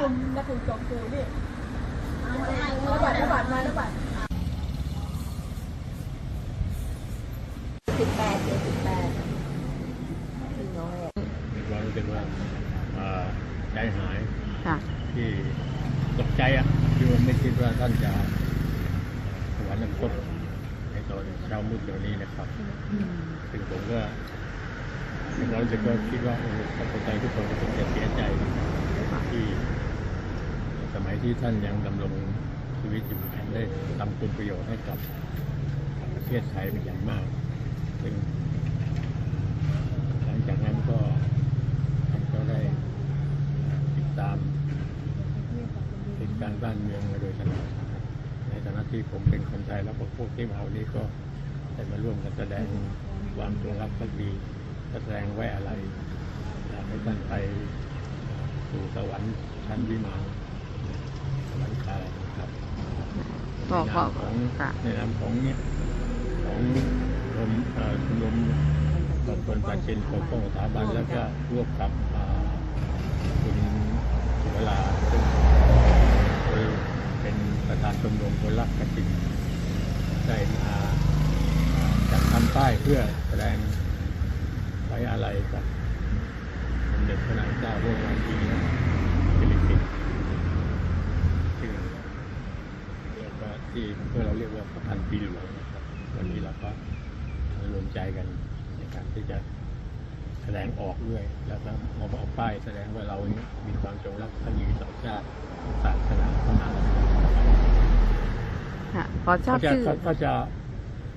คุณจองกูนี่ระบาดระบาดมาระบาดสิบแปดเจ็ดสิบแปดพี่น้อยมีควารู้สึกว่าอ่าใจหายค่ะที่ตกใจอะที่ว่าไม่คิดว่าท่านจะสวรรคตในตอนเช้ามืดเดี๋ยวนี้นะครับซึ่งผมก็ในความรู้สึกก็คิดว่าโอ้โหคนไทยทุกคนคงจะเสียใจที่ ที่ท่านยังดำรงชีวิตอยู่ท่านได้ทำคุณประโยชน์ให้กับประเทศไทยเป็นอย่างมากซึ่งหลังจากนั้นก็ท่านก็ได้ติดตามเหตุการณ์บ้านเมืองมาโดยตลอดในฐานะที่ผมเป็นคนไทยแล้วก็พวกที่มาเอานี้ก็ได้มาร่วมกันแสดงความจงรักภักดีแสดงไว้อะไรอยากให้ท่านไปสู่สวรรค์ชั้นวิมาน สวรรค์คาลัยครับก็ในก็นามของค่ะในนามของเนี่ยของชมเอ่อชมรมกองคนประชินปกป้องสถาบันแล้วก็ร่วมกับอ่าคุณสุเวลาซึ่งเป็นประธานชมรมคนรักประชินได้มาจัดทำป้ายเพื่อแสดงไว้อะไรกับสมเด็จพระนางเจ้าพระบรมราชินีฟิลิปปินส์ซึ่ง เรียกว่าที่เพื่อเราเรียกว่า ประพันธ์ปีหลวงนะครับวันนี้เราก็รวมใจกันในการที่จะแสดงออกด้วย แล้วก็มาเอาป้ายแสดงว่าเรานี้มีความจงรักภักดีต่อชาติศาสนาพระมหากษัตริย์ค่ะขอทราบก็จะชื่อก็ก็จะ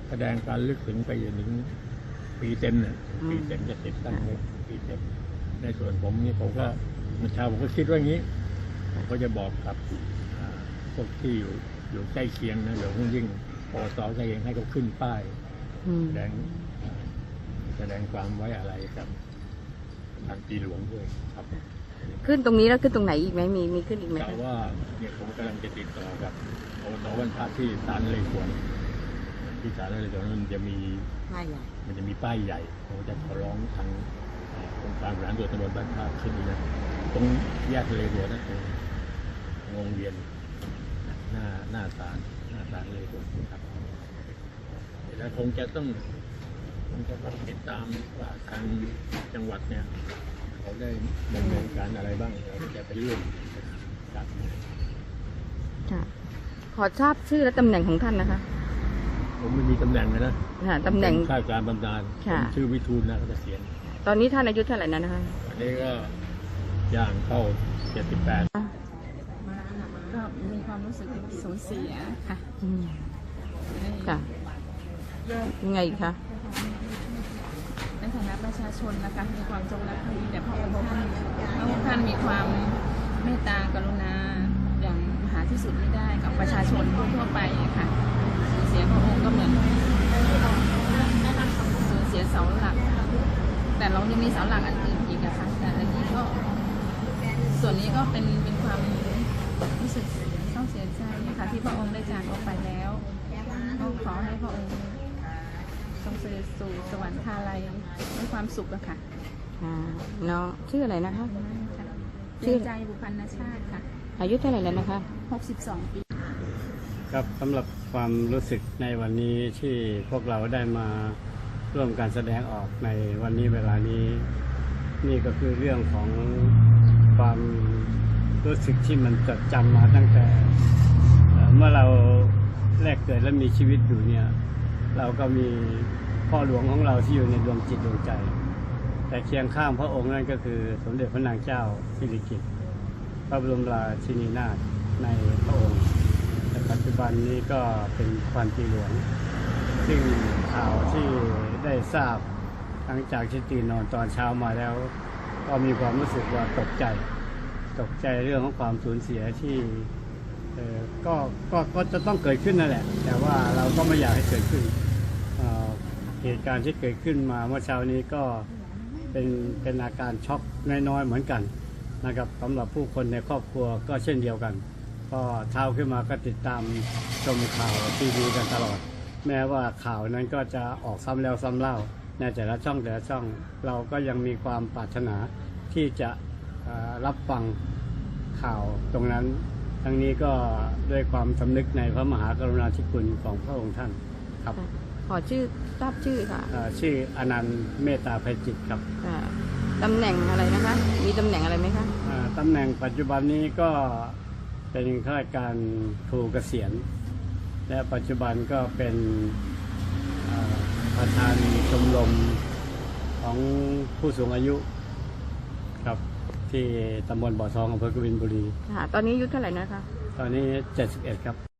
แสดงการลึกถึงไปจนถึงปีเต็มเนี่ยอืมปีเต็มจะติดตั้งไว้ปีเต็มในส่วนผมนี่ผมก็เมื่อเช้าผมก็คิดว่าอย่างนี้ผมก็จะบอกกับอ่าพวกที่อยู่อยู่ใกล้เคียงนะเดี๋ยวยิ่ง ปอตใกล้เคียงให้เขาขึ้นป้ายอืมแสดงอ่าแสดงความไว้อะไรกับทางปีหลวงด้วยครับขึ้นตรงนี้แล้วขึ้นตรงไหนอีกไหมมีมีขึ้นอีกไหมแต่คะว่าเนี่ยผมกำลังจะติดต่อกับปอตวันพระที่ศาลเลยสวนที่ศาลเลยสวนมันจะมีไม่ใหญ่มันจะมีป้ายใหญ่ผมจะขอร้องทางอ่าองค์การบริหารส่วนตำบลบ้านท่าขึ้นนี่นะตรงแยกทะเลหัวนะตรงวงเวียนหน้าหน้าศาลหน้าศาลเลยหัวครับ แล้วคงจะต้องคงจะต้องติดตามว่าทางจังหวัดเนี่ยเขาได้ดำเนินการอะไรบ้างเราก็จะไปร่วมครับค่ะขอทราบชื่อและตำแหน่งของท่านนะคะ ผมไม่มีตำแหน่งเลยนะค่ะตำแหน่งผมข้าราชการบำนาญผค่ะ มชื่อวิทูลนะเกษียณตอนนี้ท่านอายุเท่าไหร่แล้วนะคะวันนี้ก็ย่างเข้า78ก็มีความรู้สึกสูญเสียค่ะอืมค่ะ ยังไงคะในฐานะประชาชนนะคะมีความจงรักภักดีแต่พระองค์ท่านพระองค์ท่านมีความเมตตากรุณาอย่างหาที่สุดไม่ได้กับประชาชนทั่วไปค่ะสูญเสียพระองค์ก็เหมือนสูญเสียเสาหลัก แต่เรายังมีเสาหลักอันอื่นอีกอะค่ะแต่อันนี้ก็ส่วนนี้ก็เป็นเป็นความรู้สึกเศร้าเสียใจค่ะที่พระองค์ได้จากออกไปแล้วก็ขอให้พระองค์ ทรงเสด็จสู่สวรรคาลัยด้วยความสุขอะค่ะอ่าน้องชื่ออะไรนะคะ ชื่ชื่ออใจบุพันชาติค่ะ อายุเท่าไหร่แล้วนะคะ62 ปี ครับสำหรับความรู้สึกในวันนี้ที่พวกเราได้มาร่วมการแสดงออกในวันนี้เวลานี้ นี่ก็คือเรื่องของความรู้สึกที่มันจดจำมาตั้งแต่เอ่อเมื่อเราแรกเกิดและมีชีวิตอยู่เนี่ย เราก็มีพ่อหลวงของเราที่อยู่ในดวงจิตดวงใจ แต่เคียงข้างพระองค์นั่นก็คือ สมเด็จพระนางเจ้าสิริกิติ์พระบรมราชินีนาถในพระองค์แต่ปัจจุบันนี้ก็เป็นความปีหลวง ซึ่งข่าวที่ได้ทราบหลังจากที่ตื่นนอนตอนเช้ามาแล้ว ก็มีความรู้สึกว่าตกใจ ตกใจเรื่องของความสูญเสียที่ เออก็ก็ก็จะต้องเกิดขึ้นนั่นแหละ แต่ว่าเราก็ไม่อยากให้เกิดขึ้นเอ่อเหตุการณ์ที่เกิดขึ้นมาเมื่อเช้านี้ก็เป็นเป็นอาการช็อกน้อยๆเหมือนกันนะครับสำหรับผู้คนในครอบครัวก็เช่นเดียวกัน ก็เช้าขึ้นมาก็ติดตามชมข่าวทีวีกันตลอด แม้ว่าข่าวนั้นก็จะออกซ้ำแล้วซ้ำเล่าในแต่ละช่องแต่ละช่อง เราก็ยังมีความปรารถนาที่จะเอ่อรับฟังข่าวตรงนั้น ทั้งนี้ก็ด้วยความสำนึกในพระมหากรุณาธิคุณของพระองค์ท่านครับค่ะขอชื่อทราบชื่อค่ะเอ่อชื่ออนันต์เมตตาภัยจิตครับค่ะตำแหน่งอะไรนะคะ มีตำแหน่งอะไรไหมคะอ่าตำแหน่งปัจจุบันนี้ก็เป็นข้าราชการครูเกษียณ และปัจจุบันก็เป็นอ่าประธานชมรมของผู้สูงอายุครับ ที่ตำบลบ่อทองอำเภอกบินบุรี ค่ะ ตอนนี้อายุเท่าไหร่นะคะ ตอนนี้ 71 ครับ